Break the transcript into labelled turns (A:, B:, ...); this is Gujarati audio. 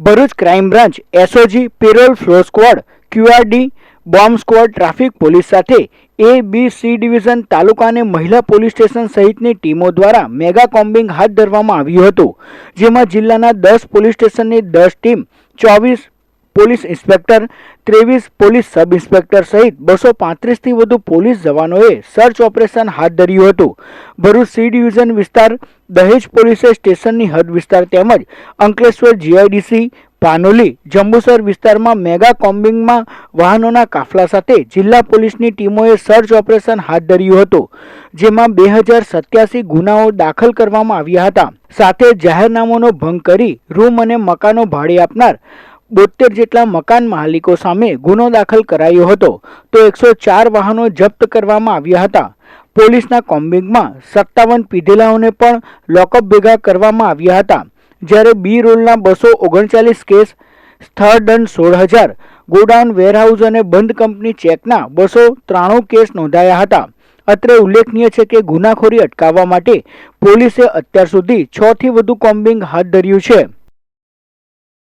A: Bharuch crime branch SOG parole, furlough squad QRD bomb squad, traffic, police સાથે એ બી સી ડિવિઝન તાલુકાને મહિલા પોલીસ સ્ટેશન સહિતની ટીમો દ્વારા મેગા કોમ્બિંગ હાથ ધરવામાં આવ્યું હતું, જેમાં જિલ્લાના દસ પોલીસ સ્ટેશનની દસ ટીમ, ચોવીસ પોલીસ ઇન્સ્પેક્ટર, ત્રેવીસ પોલીસ સબ ઇન્સ્પેક્ટર સહિત બસો પાંત્રીસથી વધુ પોલીસ જવાનોએ સર્ચ ઓપરેશન હાથ ધર્યું હતું. ભરૂચ સી ડિવિઝન વિસ્તાર, દહેજ પોલીસે સ્ટેશનની હદ વિસ્તાર તેમજ અંકલેશ્વર જીઆઈડીસી, પાનોલી, જંબુસર વિસ્તારમાં મેગા કોમ્બિંગમાં વાહનોના કાફલા સાથે જિલ્લા પોલીસની ટીમોએ સર્ચ ઓપરેશન હાથ ધર્યું હતું, જેમાં બે હજાર સત્યાસી ગુનાઓ દાખલ કરવામાં આવ્યા હતા. સાથે જાહેરનામાનો ભંગ કરી રૂમ અને મકાનો ભાડે આપનાર બોતેર જેટલા મકાન માલિકો સામે ગુનો દાખલ કરાયો હતો. તો એકસો ચાર વાહનો જપ્ત કરવામાં આવ્યા હતા. પોલીસના કોમ્બિંગમાં સત્તાવન પીધેલાઓને પણ લોકઅપ ભેગા કરવામાં આવ્યા હતા. જ્યારે બી રોલના બસો ઓગણચાલીસ કેસ સ્થળ દંડ સોળ હજાર, ગોડાઉન વેરહાઉસ અને બંધ કંપની ચેકના બસો ત્રાણું કેસ નોંધાયા હતા. અત્રે ઉલ્લેખનીય છે કે ગુનાખોરી અટકાવવા માટે પોલીસે અત્યાર સુધી છથી વધુ કોમ્બિંગ હાથ ધર્યું છે.